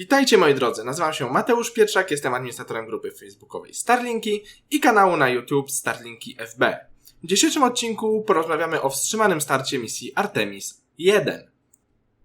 Witajcie moi drodzy, nazywam się Mateusz Pietrzak, jestem administratorem grupy facebookowej Starlinki i kanału na YouTube Starlinki FB. W dzisiejszym odcinku porozmawiamy o wstrzymanym starcie misji Artemis 1.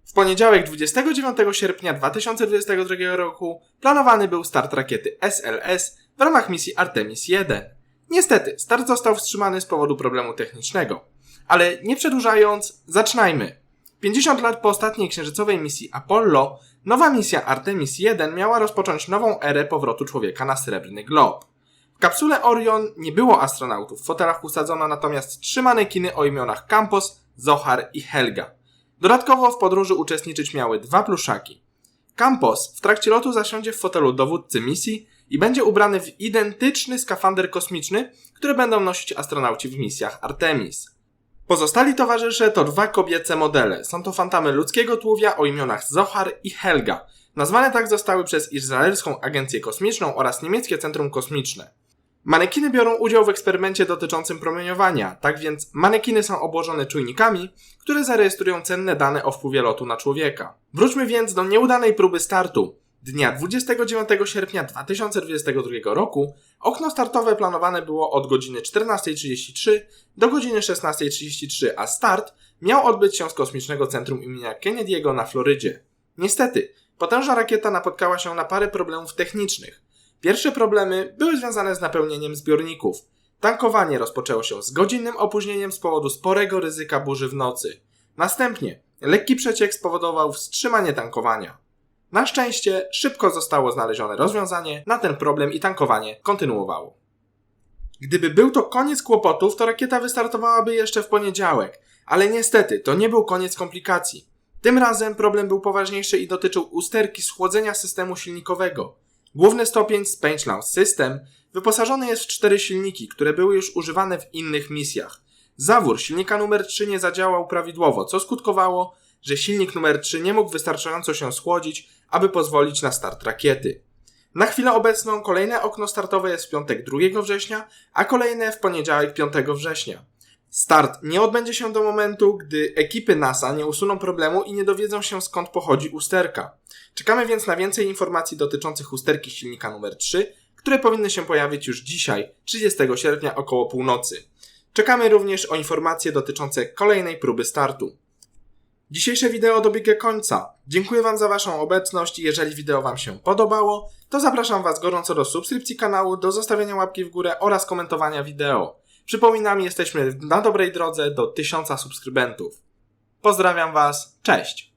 W poniedziałek 29 sierpnia 2022 roku planowany był start rakiety SLS w ramach misji Artemis 1. Niestety, start został wstrzymany z powodu problemu technicznego. Ale nie przedłużając, zaczynajmy. 50 lat po ostatniej księżycowej misji Apollo, nowa misja Artemis 1 miała rozpocząć nową erę powrotu człowieka na srebrny glob. W kapsule Orion nie było astronautów, w fotelach usadzono natomiast trzy manekiny o imionach Campos, Zohar i Helga. Dodatkowo w podróży uczestniczyć miały dwa pluszaki. Campos w trakcie lotu zasiądzie w fotelu dowódcy misji i będzie ubrany w identyczny skafander kosmiczny, który będą nosić astronauci w misjach Artemis. Pozostali towarzysze to dwa kobiece modele. Są to fantamy ludzkiego tułowia o imionach Zohar i Helga. Nazwane tak zostały przez Izraelską Agencję Kosmiczną oraz Niemieckie Centrum Kosmiczne. Manekiny biorą udział w eksperymencie dotyczącym promieniowania, tak więc manekiny są obłożone czujnikami, które zarejestrują cenne dane o wpływie lotu na człowieka. Wróćmy więc do nieudanej próby startu. Dnia 29 sierpnia 2022 roku okno startowe planowane było od godziny 14.33 do godziny 16.33, a start miał odbyć się z Kosmicznego Centrum imienia Kennedy'ego na Florydzie. Niestety, potężna rakieta napotkała się na parę problemów technicznych. Pierwsze problemy były związane z napełnieniem zbiorników. Tankowanie rozpoczęło się z godzinnym opóźnieniem z powodu sporego ryzyka burzy w nocy. Następnie lekki przeciek spowodował wstrzymanie tankowania. Na szczęście szybko zostało znalezione rozwiązanie na ten problem i tankowanie kontynuowało. Gdyby był to koniec kłopotów, to rakieta wystartowałaby jeszcze w poniedziałek, ale niestety to nie był koniec komplikacji. Tym razem problem był poważniejszy i dotyczył usterki schłodzenia systemu silnikowego. Główny stopień Space Launch System wyposażony jest w cztery silniki, które były już używane w innych misjach. Zawór silnika numer 3 nie zadziałał prawidłowo, co skutkowało, że silnik numer 3 nie mógł wystarczająco się schłodzić, aby pozwolić na start rakiety. Na chwilę obecną kolejne okno startowe jest w piątek 2 września, a kolejne w poniedziałek 5 września. Start nie odbędzie się do momentu, gdy ekipy NASA nie usuną problemu i nie dowiedzą się skąd pochodzi usterka. Czekamy więc na więcej informacji dotyczących usterki silnika numer 3, które powinny się pojawić już dzisiaj, 30 sierpnia około północy. Czekamy również o informacje dotyczące kolejnej próby startu. Dzisiejsze wideo dobiega końca. Dziękuję Wam za Waszą obecność jeżeli wideo Wam się podobało, to zapraszam Was gorąco do subskrypcji kanału, do zostawienia łapki w górę oraz komentowania wideo. Przypominam, jesteśmy na dobrej drodze do 1000 subskrybentów. Pozdrawiam Was, cześć!